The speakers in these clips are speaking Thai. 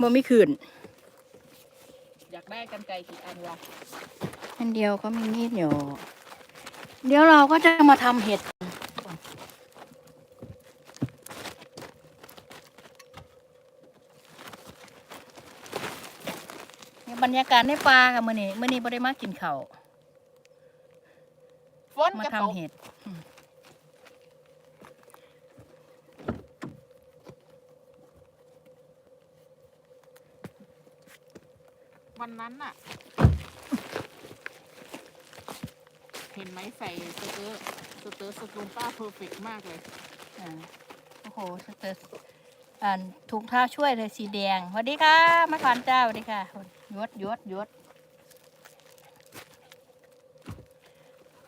บ่มีคืนอยากได้กันไกลกี่อันวะอันเดียวก็มีมีดอยู่ เดี๋ยวเราก็จะมาทำเห็ดเนี่ยบรรยากาศในป่าค่ะมื้อนี้มื้อนี้บ่ได้มากินข้าวฝนมากระทำตกเห็ด วันนั้นน่ะ เห็นไหมใส่สเตอร์สเตอร์สตูมป้าเพอร์เฟกมากเลยอ่าโอ้โหสเตอร์อ่าถุงเท้าช่วยเลยสีแดงสวัสดีค่ะมาขวานเจ้าสวัสดีค่ะยศยศยศ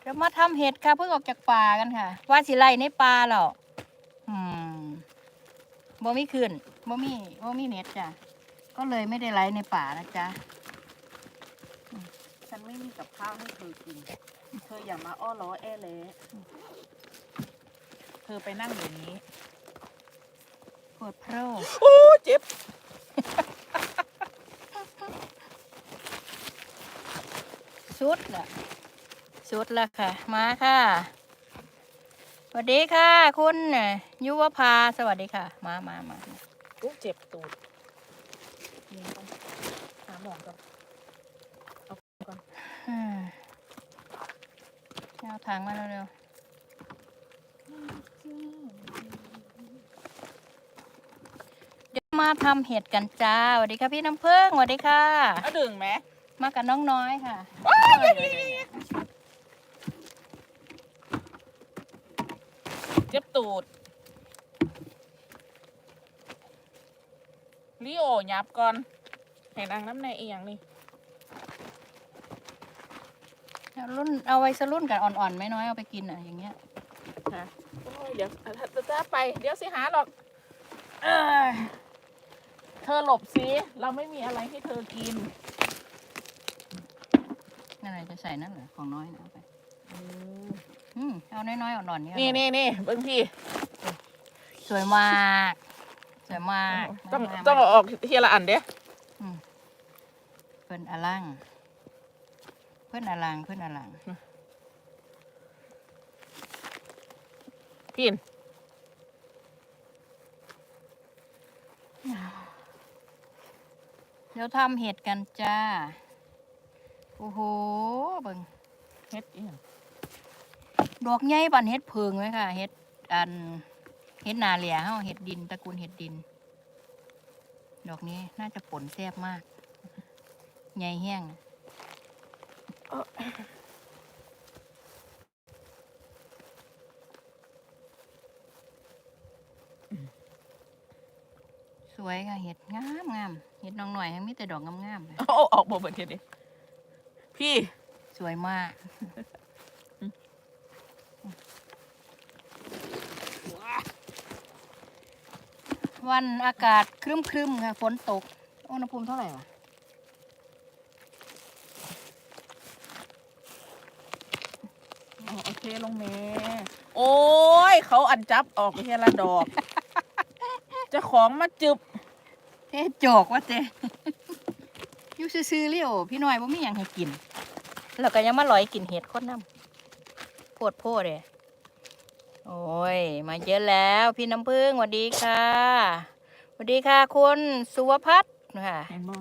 เรามาทำเห็ดค่ะเพิ่งออกจากป่ากันค่ะ ว่าสิไลในป่าหรอกอืมบ่มีคืนบ่มีบ่มีเน็ตจ้ะก็เลยไม่ได้ไล่ในป่านะจ๊ะ ไม่มีกับข้าวให้เธอกิน เธออย่ามาอ้อล้อแอเละเธอไปนั่งอย่างนี้ปวดเพราโอ้เจ็บ สุดละสุดละค่ะ มาค่ะ สวัสดีค่ะ คุณน่ะยุวภา สวัสดีค่ะ มามามาอู้เจ็บตูดนี่ต้องหาหมอก่อน อืม เอาถังมาเร็วๆเดี๋ยวมาทำเห็ดกันจ้าสวัสดีค่ะพี่น้ำเพิ่งสวัสดีค่ะ เอาดึงไหมมากับน้องน้อยค่ะเจ็บตูดลิโอยับก่อนเห็นอังน้ำในอีหยังนี่เอา รุ่นเอาไว้สรุ่นกันอ่อนๆไม่น้อยเอาไปกินอะอย่างเงี้ยค่ะโอ้ยเดี๋ยวจะจะไปเดี๋ยวสิหาหรอกเออเธอหลบสิเราไม่มีอะไรให้เธอกินอะไรจะใส่นั่นเหรอของน้อยนะเอาไปอืมเอาน้อยๆอ่อนๆเนี่ยนี่นี่นี่เบิ้งพี่สวยมากสวยมากต้องมาต้องมาเอาออกทีละอันเด้เพื่อนอลังเพื่อนอลังเพื่อนอลังกินเดี๋ยวทำเห็ดกันจ้า โอ้โหเบิ่งเฮ็ดอีหยังดอกใหญ่ปันเห็ดเพิงไหมค่ะ เห็ดอันเห็ดนาเหลียเฮาเห็ดดินตระกูลเห็ดดิน ดอกนี้น่าจะผลแซ่บมาก ใหญ่แห้ง สวยค่ะเห็ดงามงามเห็ดน้องหน่อยทั้งมีแต่ดอกงามๆเลยเอาออกบ่เบิดเฮ็ดดิพี่สวยมากวันอากาศครึ้มๆค่ะฝนตก อุณหภูมิเท่าไหร่วะ เอาโอเค ลงเมโอ้ย เขาอันจับออกเทีละดอกเจะของมาจึบเท่จอกว่าเต้อยู่ซื่อๆเลี้ยวพี่น้อยว่ามีอย่างให้กิน แล้วก็ยังมาลอยกินเห็ดโคตรน้ำโพดโพดเลยโอ้ย มาเยอะแล้วพี่น้ำพึ่งสวัสดีค่ะสวัสดีค่ะคุณสุวพัฒน์ค่ะเห็นบ่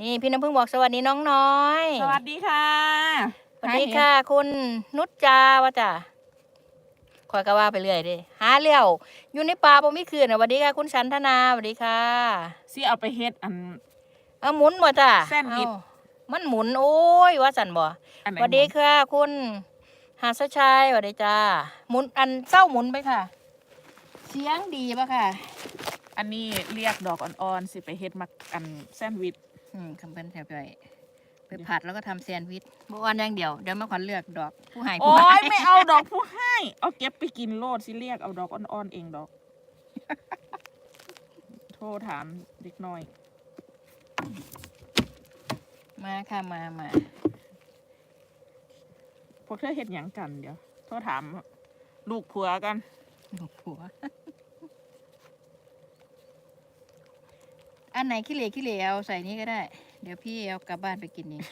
นี่พี่น้ำพึ่งบอกสวัสดีน้องน้อย สวัสดีค่ะ สวัสดีค่ะ คุณนุชจาวะจ้ะคอยก็ว่าไปเรื่อยเดิหาเลี้ยวอยู่ในป่าบ่มีคืนนะสวัสดีค่ะ คุณชันธนาสวัสดีค่ะสิเอาไปเฮ็ดอัน เอาหมุนบ่จ้ะแซนด์วิช เอ้ามันหมุนโอ้ยว่าสันบ่อันไหนสวัสดีค่ะ คุณหาสชัยสวัสดีจ้าหมุนอันเศร้าหมุนไปค่ะ เสียงดีปะค่ะ อันนี้เรียกดอกอ่อนๆสิไปเฮ็ดมักอันแซนด์วิชอืมคำเป็นแถวไป ไปผัดแล้วก็ทำแซนด์วิชบ่อ่อนอย่างเดียวเดี๋ยวมาขวัญเลือกดอก ผู้ให้โอ้ผู้ให้ยไม่เอาดอกผู้ให้เอาเก็บไปกินโลดสิเรียกเอาดอกอ่อนๆเองดอก โทรถามเด็กน้อย มาค่ะมามาพวกเธอเฮ็ดหยังกันเดี๋ยว โทรถาม ลูกผัวกันลูกผัว อันไหนขี้เหร่ขี้เหร่เอาใส่นี้ก็ได้เดี๋ยวพี่เอากลับบ้านไปกินเอง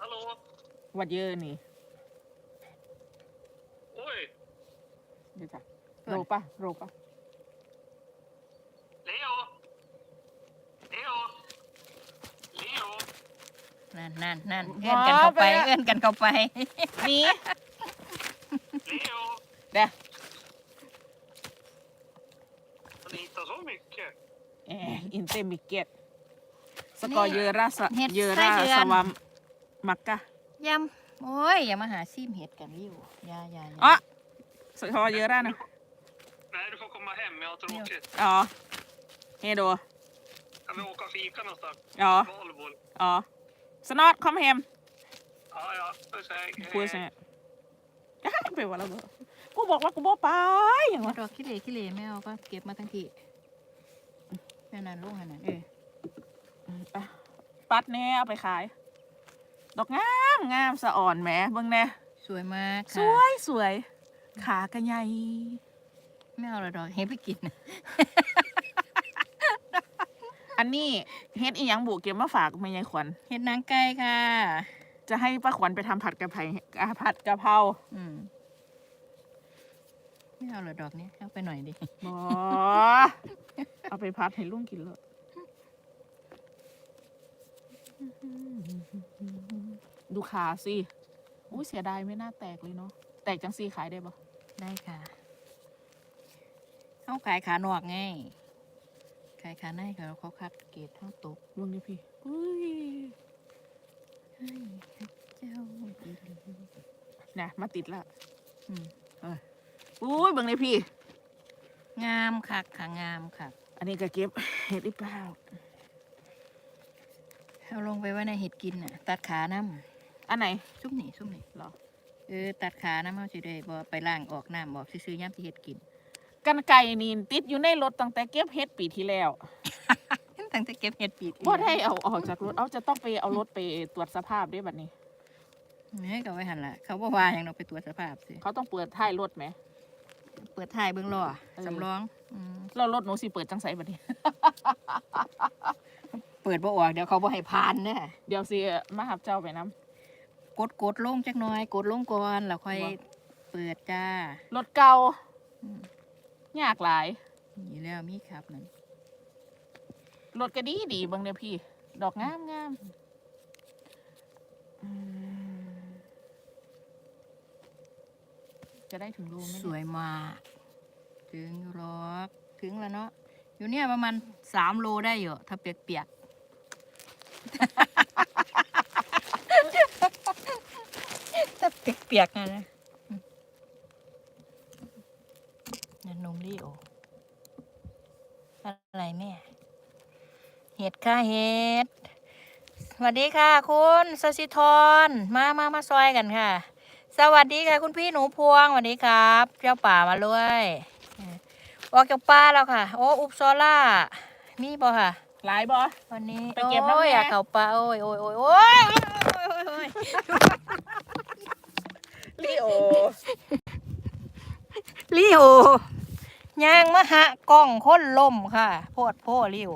Hallå? วัดเยอะนี่ Oj! เดี๋ยวจ้ะเปิดโรปะโรปะ Leo! Leo! Leo! นั่นนั่นนั่นเอื้อนกันเข้าไปว้าวไปละเอื้อนกันเข้าไปนี่ Leo! เดี๋ยว Har ni hittat så mycket? เอออินเตมิเกต สกอร์เยอราสเห็ดเยอไส้ราเดือน สวัมมักกะยำโอ้ยอย่ามาหาซิมเห็ดกันริ้วอยาอยาอยาอ๋อสกอร์เยอรานะ Nej, du får komma hem. Jag har tråkigt. อ๋อเฮโด Jag vill åka och fika någonstans. อ๋อ Valborg. อ๋อสนอตคอมแฮม Ja, ja. Puss, hej. พูดใช่ไหมไปว่าแล้วเบอกูบอกว่ากูบอกไปอย่างเอาวะ ดอกขี้เหร่ขี้เหร่ไม่เอาก็เก็บมาทั้งทีแม่นานลูกขนาดเอออะ ปัดแน่เอาไปขาย ดอกงามงามสะอ่อนแหมเบิ่งแน่สวยมากสค่ะวยสวย ขากระใหญ่ไม่เอาละดอกเห็ดไปกินอันนี้เฮ็ดอีหยังบุเก็บมาฝากแม่ยายขวัญเห็ดนางไก่ค่ะ จะให้ป้าขวัญไปทำผัดกะเพราอ่าผัดกะเพราอืมไม่เอาละดอกนี้เอาไปหน่อยดิบอเอาไปพัดให้ลุงกินเลย ดูขาสิอุ้ยเสียดายไม่น่าแตกเลยเนาะ แตกจังสีขายได้ปะได้ค่ะ เขาขายขานอกไง ขายขาในเขาเขาคัดเกรดเท่าตกลุงนี่พี่อุ้ยให้เจ้าดีลีนะมาติดละอืมอุ้ยเบิ่งเลยพี่ งามคักค่ะงามค่ะอันนี้ก็เก็บเห็ดอีเปล่า เอาลงไปไว้ในเห็ดกินน่ะ ตัดขาน้อันไหนำซุ่มนี่ซุ่มนี่เหรอเออตัดขาน้ำเอาสิได้บ่ไปล้างออกน้ำบอกซื้อๆย่ำที่เห็ดกินกันไก่นี่ติดอยู่ในรถตั้งแต่เก็บเห็ดปีที่แล้วตั้งแต่เก็บเห็ดปีดบ่ได้เอาออกจากรถเอาจะต้องไปเอารถไปตรวจสภาพด้วยบัดนี้ เนี่ยก็ไว้หันละเขาบอกว่าอย่างเราไปตรวจสภาพสิเขาต้องเปิดท้ายรถไหม เปิดท้ายเบื้องล้อเออ สำรองอืม แล้วรถหนูสิเปิดจังไสบัดนี้เปิดบ่ออกเดี๋ยวเขาบ่ให้ผ่านเนี่ยเดี๋ยวสิมาหับเจ้าไปน้กดกดลงจักหน่อย กดลงก่อนแล้วค่อยว่าเปิดจ้าำรถเก่าอืม ยากหลายนี่แล้วมีครับนั่นรถก็ดีดีเบิ่งเนี่ยพี่ ดอกงามงามอืมจะได้ถึงรูไหมสเนี่วยมากถึงอยู่หรอกถึงแล้วเนาะอยู่เนี่ยประมาณสามโลได้อยู่ถ้าเปียกๆ ถ้าเปียกๆนะนะอืมนั่นนมลี่โออะไรแม่ เห็ดค่ะเห็ด สวัสดีค่ะ คุณสสิธรมามามาซอยกันค่ะ สวัสดีค่ะ คุณพี่หนูพวงสวัสดีครับ เจ้าป่ามาเลยออออกจากป่าแล้วค่ะ โอ้อุปซอล่ามีบ่ค่ะ หลายบ่วันนี้ไปเก็บน้ำโอ้ยแน่อยากเข้าป่าโอ้ยโอ้ยโอ้ยโอ้ยโอ้ยโอ้ยโอ้ยลีโอลิโอยางมหะกล้องค้นล่มค่ะ โพดโพลิโอ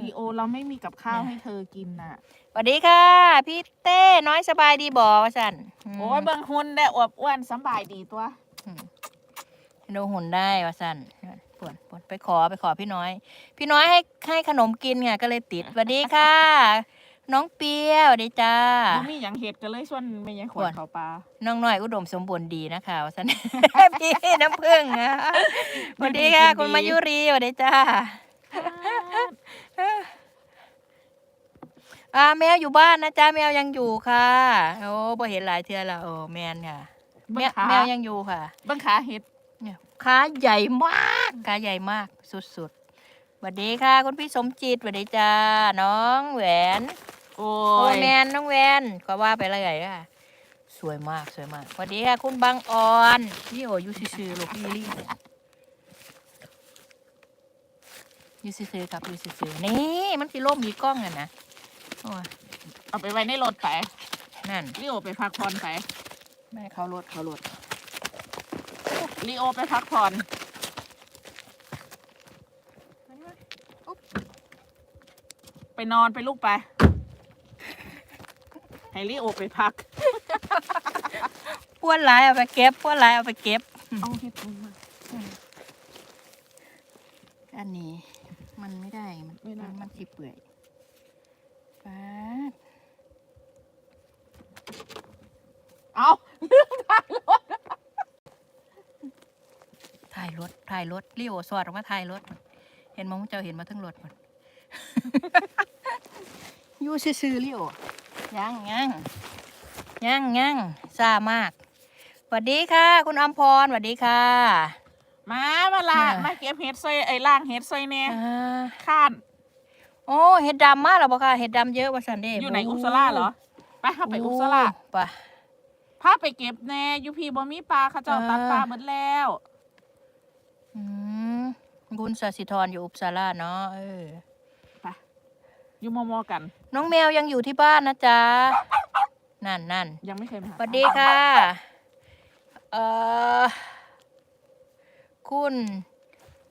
ลีโอเราไม่มีกับข้าวให้เธอกินน่ะ สวัสดีค่ะ พี่เต้น้อยสบายดีบ่วะสันมโอ้ยเบิ่งหุ่นได้อวบอ้วนสำบายดีตัวดูหุ่นได้วะสัน ปวดปวดไปขอไปขอพี่น้อย พี่น้อยให้ให้ขนมกินไงก็เลยติดสวัสดีค่ะ น้องเปียวสวัสดีจ้า บ่มีหยังเห็ดกันเลยส่วนไม่ยังขวอ้วดนเขาปลาน้องน้อยอุดมสมบูรณ์ดีนะคะวะสัน พี่น้ำผึ้งอะสวัสดีค่ะ คุณมายุรีสวัสดีจ้าอ่าแมวอยู่บ้านนะจ้าแมวยังอยู่ค่ะโอ้บ่เห็นหลายเทื่อแล้วโอ้แมนค่ะแมเบิ่งวขาแมวยังอยู่ค่ะ เบิ่งขาเห็ดเนี่ย ขาใหญ่มากขาใหญ่มากสุดๆสวัสดีค่ะ คุณพี่สมจิตสวัสดีจ้าน้องแหวน โอ้โอ้ยแมนน้องแหวนก็ว่าไปเลยค่ะสวยมากสวยมากสวัสดีค่ะคุณบางออนนี่โอ้อยูซื่อๆลูกลี่ลี่อยูซื่อๆครับอยูซื่อๆนี่มันสิล่มมีกล้องอะนะโอ้ยเอาไปไว้ในรถไปนั่นลีโอไปพักผ่อนไปแม่เขารถเขารถ ลีโอไปพักผ่อนไปนอนไปลูกไปให้ลิโอไปพักป้วนหลายเอาไปเก็บป้วนหลายเอาไปเก็บเอาเห็ดลงมาอันนี้ มันไม่ได้ มันไม่ได้มันสิเปื่อยฟ้าดเอา ถ่ายรถถ่ายรถรีโอสอดออกมาถ่ายรถ เห็นมองเจ้าเห็นมาทั้งรถหมดอยู่ซื่อๆรีโอยังยังยังยังซ่ามากสวัสดีค่ะ คุณอมพรสวัสดีค่ะ มามาละมามาเก็บเห็ดซอยไอ้ล่างเห็ดซอยเนี่ยอ่าข้านโอ้เห็ดดำมากเหรอบ่ค่ะเห็ดดำเยอะว่าสันเดอยู่ไหนอุปสราเหรอไปเข้าไปอุปสราไปพาไปเก็บแน่อยูพีบ่มีปลาเขาเจ้าเออตัดปลาหมดแล้ว อืมบุญสสิธรอยู่อุปสาราเนาะเออไปอยู่มอมอกัน น้องแมวยังอยู่ที่บ้านนะจ๊ะ นั่นนั่นยังไม่เคยมาหาสวัสดีค่ะ เอ่อ คุณ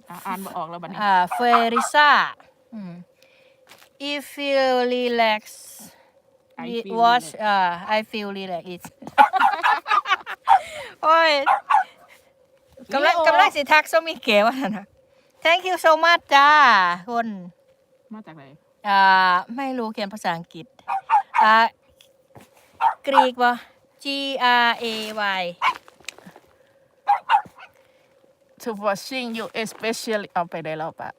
อะอ่านบ่ออกแล้วบัดนี้ อ่าเฟริซ่าอืม if you relax I it feel watch relaxed อ่า I feel relax it โอ้ย กำลัง Leo กำลังสิทักซะมีเก๋วะนะ thank you so much จ้าคุณมาจากไหนอ่าไม่รู้เขียนภาษาอังกฤษอ่ากรีกบ่ G R A Y to watching you especially เอาไปได้แล้วปะ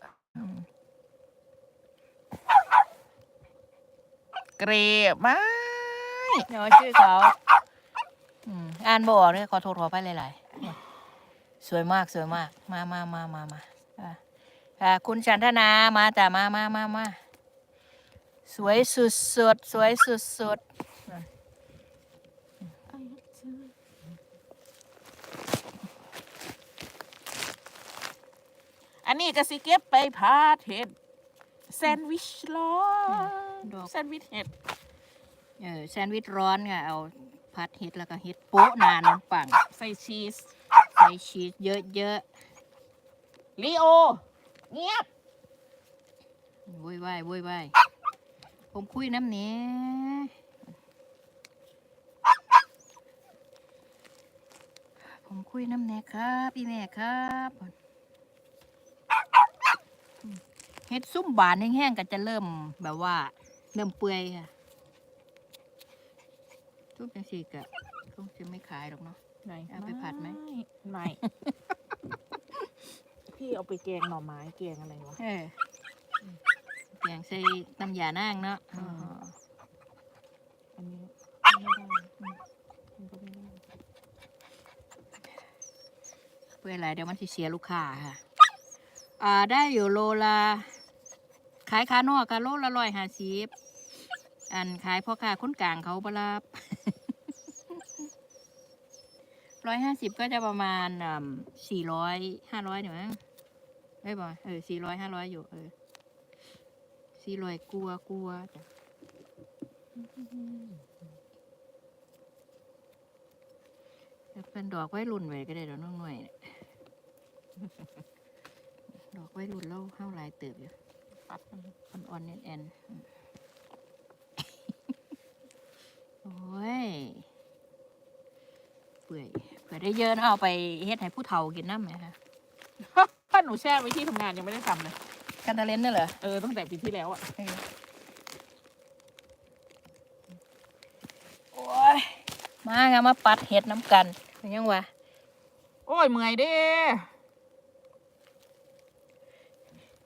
เกรบไม่เดี๋ยวชื่อเขาอืมอ่านบออกเลยขอโทษขอไปหลายๆ สวยมากสวยมาก มามามามามาอะอ่าคุณชันธนามาจ้ะมามามามาสวยสุดสุดๆสวยสุดสุดอันนี้ก็สิเก็บไปพาดเห็ดแซนด์วิชร้อนแซนด์วิชเห็ดๆเออแซนด์วิชร้อนค่ะเอาพัดเห็ดแล้วก็เห็ดโป๊ะนานน้ำปังใส่ชีสใส่ ชีสเยอะลีโอ เงียบๆวุ้ยว้ายวุ้ยว้ายผมคุยน้ำเนี้ยผมคุยน้ำเนี้ยครับพี่แม่ครับเห็ดซุ่มบานแห้งๆก็จะเริ่มแบบว่า เริ่มเปื่อยค่ะทุกจังสีกะคงจะไม่ขายหรอกเนาะ ไหนเอาไปผัดไหมไม่ พี่เอาไปแกงหน่อไม้แกงอะไรวะเออแกงใส่น้ำยานางเนาะอืมอันนี้ไม่ได้อืมมันก็ไม่ได้เพื่ออะไรเดี๋ยวมันสิเสียลูกค้าค่ะ อ่าได้อยู่โลละขายคานอกกันโลละร้อยห้าสิบอันขายพ่อค้าคนกลางเขาบรับ ร้อยห้าสิบก็จะประมาณสี่ร้อยห้าร้อยเนี่ยมั้งเอ้ยบอยเออสี่ร้อยห้าร้อยอยู่ เออสี่ร้อยกลัวกลัวจ้ะเป็นดอกไว้รุ่นไว้ก็ได้ดอกน้องหน่อยดอกไว้รุ่นเล่าเข้าหลายเติบอยู่ปัดมันอ่อนๆแอนๆอืมโอ้ย อยเผื่อได้เยอะนะเอาไปเฮ็ดให้ผู้เฒ่ากินน้ำไหมคะถ้าหนูแช่ไว้ที่ทำงานยังไม่ได้ทำเลย กันตาเลนนี่เหรอเออตั้งแต่ปีที่แล้วอะเออโอ้ยมาค่ะมาปัดเห็ดน้ำกันเป็นยังวะโอ้ยเมื่อยเด้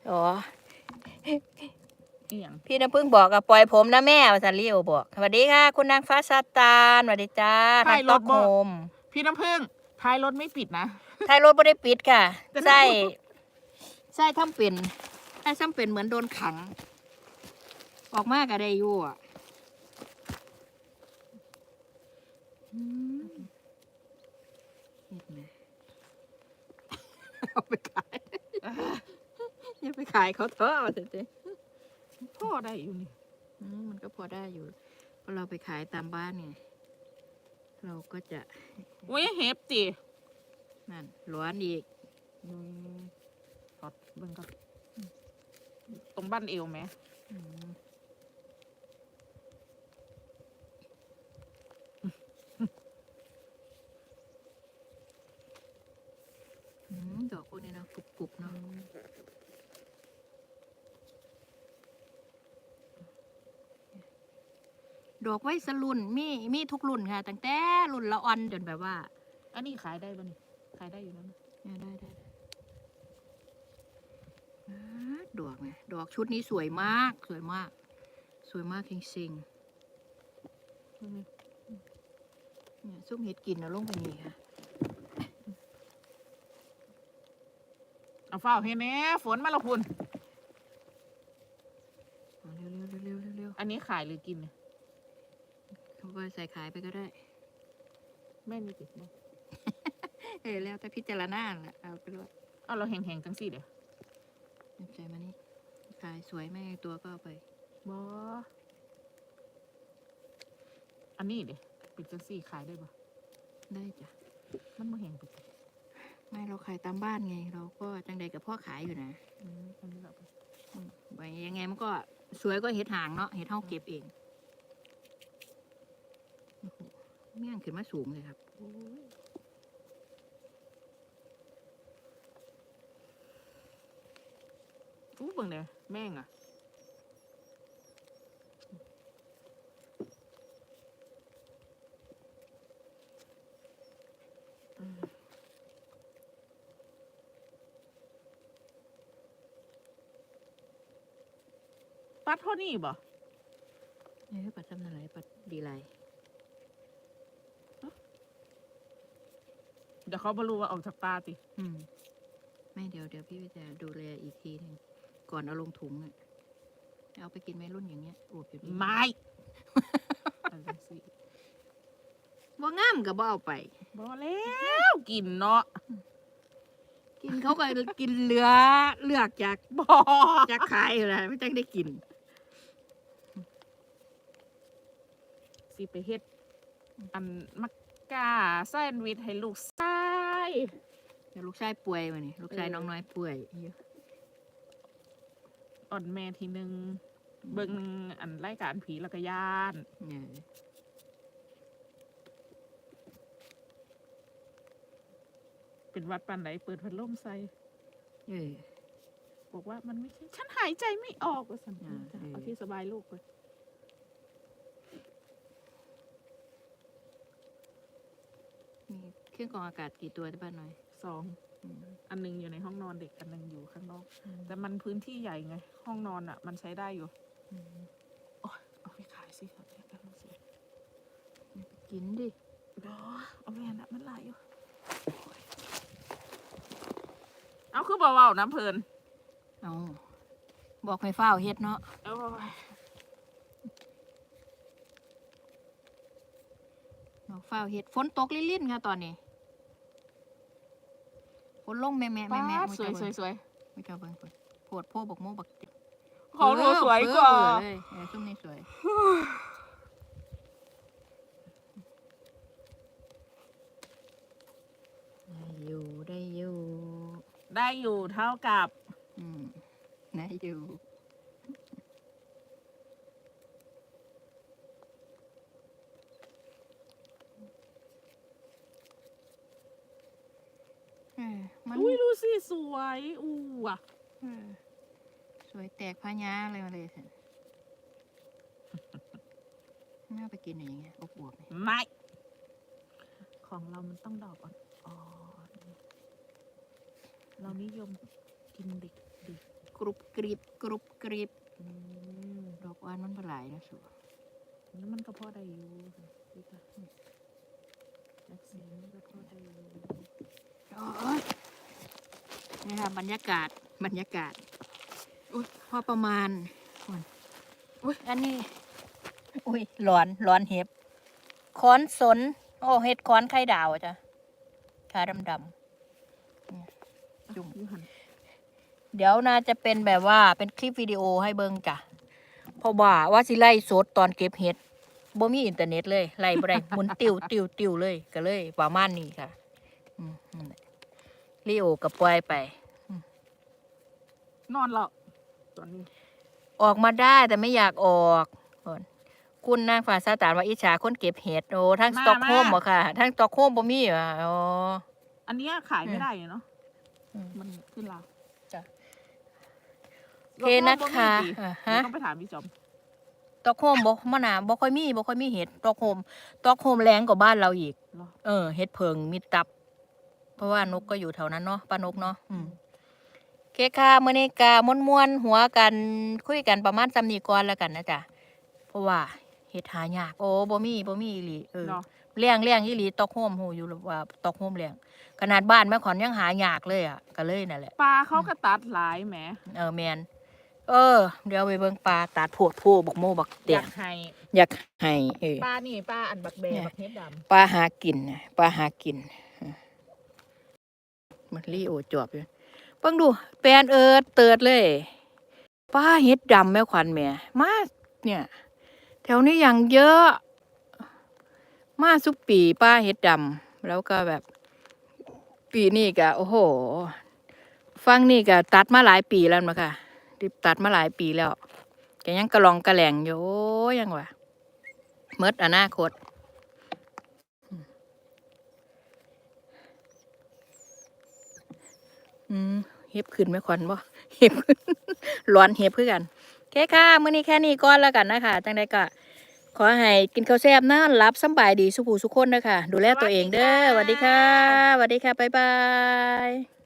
อ๋อ อีหยังพี่น้ำพึ่งบอกกับปล่อยผมนะแม่ภาษาลิโอบอกสวัสดีค่ะ คุณนางฟ้าซาตานสวัสดีจ้าทางต๊อกโฮม พี่น้ำผึ้งท้ายรถไม่ปิดนะ ท้ายรถไม่ได้ปิดค่ะแต่ใส่ถ้าใส่ทำเป็นใส่ทำเป็นเหมือนโดนขัง ออกมากก็ได้อยู่อะอืมเห็นไหมเอาไปขายอย่าไปขายเขาเถอะเอาเถอะเจ๊พ่อได้อยู่นี่อืมมันก็พอได้อยู่เพราะเราไปขายตามบ้านไง เราก็จะอุ้ยเห็บจีนั่นร้อนอีกอืมถอดเบิ่งก่อนตรงบ้านเอวไหมอืม ดอกไว้ สรุ่นมีมีทุกรุ่นค่ะ ตั้งแต่รุ่นละอ่อนจนแบบว่า อันนี้ขายได้ป่ะนี่ขายได้อยู่แล้วนะเนี่ยได้ได้ได้อ่าดอกไงดอกชุดนี้สวยมาก สวยมาก สวยมากจริงๆอืมเนี่ยซุปเห็ดกินเอาลงไปนี่ค่ะเอาเฝ้าเห็นแหน่ฝนมาและคุณเอาเร็วเร็วเร็วเร็วเร็วเร็วอันนี้ขายหรือกินเนี่ยเขา ก็ใส่ขายไปก็ได้แม่มีติดบ่เออแล้วแต่พิจารณาแหละเอาไปเลยเอาเราแห้งๆจังสิเดี๋ยวใจมานี่ขายสวยไม่ตัวก็เอาไปบ่อันนี้เดี๋ยวปิดจังสี่ขายได้ป่ะได้จ้ะมันบ่แห้งไปจ้ะไม่เราขายตามบ้านไง เราก็จังใดกับพ่อขายอยู่นะอืมอันนี้เราไปอืมใบยังไงมันก็สวยก็เห็ดหางเนาะเห็ดเท่าเก็บเองโอ้โห เมี่ยงขึ้นมาสูงเลยครับโอ้ยอู้เบิ่งเด้แม่งอะปัดเท่านี้บ่เออปัดทำอะไรปัดดีไร เดี๋ยวเขาบรู้ว่าออกจากปลาติอืม ไม่เดี๋ยวเดี๋ยวพี่จะดูแลอีกทีหนึงก่อนเอาลงถุงอะเอาไปกินไหมรุ่นอย่างเงี้ยอวบอยู่ดีไม่อันจังสิว่างามกับบ่เอาไปบ่แล้วกินเนาะกินเขาก็กินเหลือเลือกจากบ่จากขายอยู่แล้วไม่ต้องได้กิน สิไปเฮ็ด อันมัก กาแซนด์วิชให้ลูกชายเดี๋ยวลูกชายป่วยมานี่ลูกชายเออน้องน้อยป่วยอยู่อ่อนแม่ทีหนึงเบิ่งอันรายการผีแล้วก็ย่านเนี่ยเป็นหวัดปันไหนเปิดพัดลมใส่เออบอกว่ามันไม่ใช่ ฉันหายใจไม่ออกว่าสันอ่าจ้ะเออเอาที่สบายลูกไปมี เครื่องกรองอากาศกี่ตัวที่บ้านน้อย สองอืมอันหนึงอยู่ในห้องนอนเด็กอันหนึงอยู่ข้างนอก แต่มันพื้นที่ใหญ่ไง ห้องนอนอะ มันใช้ได้อยู่อืมเอาไปขายสิครับเนี่ยกันสิกินดิบอเอาแม่นะมันหลายอยู่เอาคือเบาๆน้ำเพลินเอาบอกให้เฝ้าวเฮ็ดเนาะ เอา บอก เฝ้าวเฮ็ดฝนตกลิ่นๆค่ะตอนนี้ฝนลงแม่แม่แม่ป้าแม่ดสวยสวยสวยไม่เจ้าเบิ่งฝนโพดโพบกโมบักติของหนูสวยกว่าเออเลยเออช่วงนี้สวยได้อยู่ได้อยู่ ได้อยู่เท่ากับ อืมได้อยู่ ออมันอุ้ยดูสิสวยอู้อะเออสวยแตกพญาอะไรมาเลยสิน่าไปกินอย่างเงี้ยอบอวบๆเนี่ยไม่ของเรามันต้องดอกอ่อนอ่อนเรานิยมกินเด็กเด็กกรุบกริบกรุบกริบอืมดอกอ่อนมันปลายนะสัวแล้วมันก็พอได้อยู่ดูจ้ะจากสีมันก็พอได้อยู่โอ้ย นี่ค่ะบรรยากาศบรรยากาศอุ้ยพอประมาณอุ้ยอันนี้ อุ้ยร้อนร้อนเห็บค้อนสน โอ้เห็ดค้อนไข่ดาวจ้ะขาดำดำจุ่มเดี๋ยวน่าจะเป็นแบบว่าเป็นคลิปวิดีโอให้เบิ่งจ้ะเพราะว่าว่าสิไล่สดตอนเก็บเห็ดบ่มีอินเทอร์เน็ตเลยไล่บ่ได้หมุนติวติวติวเลยก็เลย ประมาณนี้ค่ะ อืม ละลีโอก็ปล่อยไป นอนแล้วตอนนี้ออกมาได้แต่ไม่อยากออกก่อนคุณนางฟ้าซาตานว่าอิจฉาคนเก็บเห็ดโอ้ทั้งสต็อกโฮมบ่ค่ะทั้งสต็อกโฮมบ่มีอะอ๋ออันเนี้ยขายไม่ได้เนาะอืมมันขึ้นลาวจ้ะรโอเคถนะบ่มีคะดิอ่าเดี๋ยฮะวต้องไปถามพี่จอมตอกโฮมบ่มะนาวบ่ค่อยมีบ่ค่อยมีเห็ดตอกโฮมตอกโฮมแรงกว่าบ้านเราอีกเหรอเออเห็ดเพิงมีตับเพ ราะว่านกก็อยู่แถวนั้นเนาะป้านกเนาะอืมโอเคค่ะมื้อนี้กะม่วนๆหัวกันคุยกันประมาณซ้ำนี้ก่อนแล้วกันนะจ๊ะเพราะว่าเฮ็ดหายากโอ้บ่มีบ่มีอีหลีเออเนาะ เลี้ยงเลี้ยงอีหลีตอกโฮมหูอยู่ว่าตอกโฮมเลี้ยงขนาดบ้านแม่ขอนยังหายากเลยอะก็เลยนั่นแหละ ปลาเขาก็ตัดหลายแหมเออแมนเออ เดี๋ยวไปเบิ่งปลาตาดโพดโพบักโมบักอเตียยางกให้อยากให้เออปลานี่ปลาอันบักแบเนี่ยบักเฮ็ดดำปลาหากินน่ะปลาหากิน มันรีโอจอบอยู่เบิ่งดูแปลนเอิดเติดเลยปลาเฮ็ดดำแม่ขวัญแม่มาเนี่ย แถวนี้อย่างเยอะ มาสุกปีป้าเฮ็ดดำแล้วก็แบบ ปีนี้ก็โอ้โห ฟังนี่ก็ตัดมาหลายปีแล้วนะคะที่ตัดมาหลายปีแล้วแกยังกระลองกระแหลงอยู่โอ้ยยังวะเมดอนาคต อืม เห็บขึ้นไหมควันบ่เห็บขึ้นร้อนเห็บคือกันโอเคค่ะมื้อนี้แค่นี้ก่อนแล้วกันนะคะจังใดก็ขอให้กินข้าวแซ่บนะรับสำบายดีสุขูสุขคนนะคะดูแลตัวเองเด้อสวัสดีค่ะสวัสดีค่ะบ๊ายบาย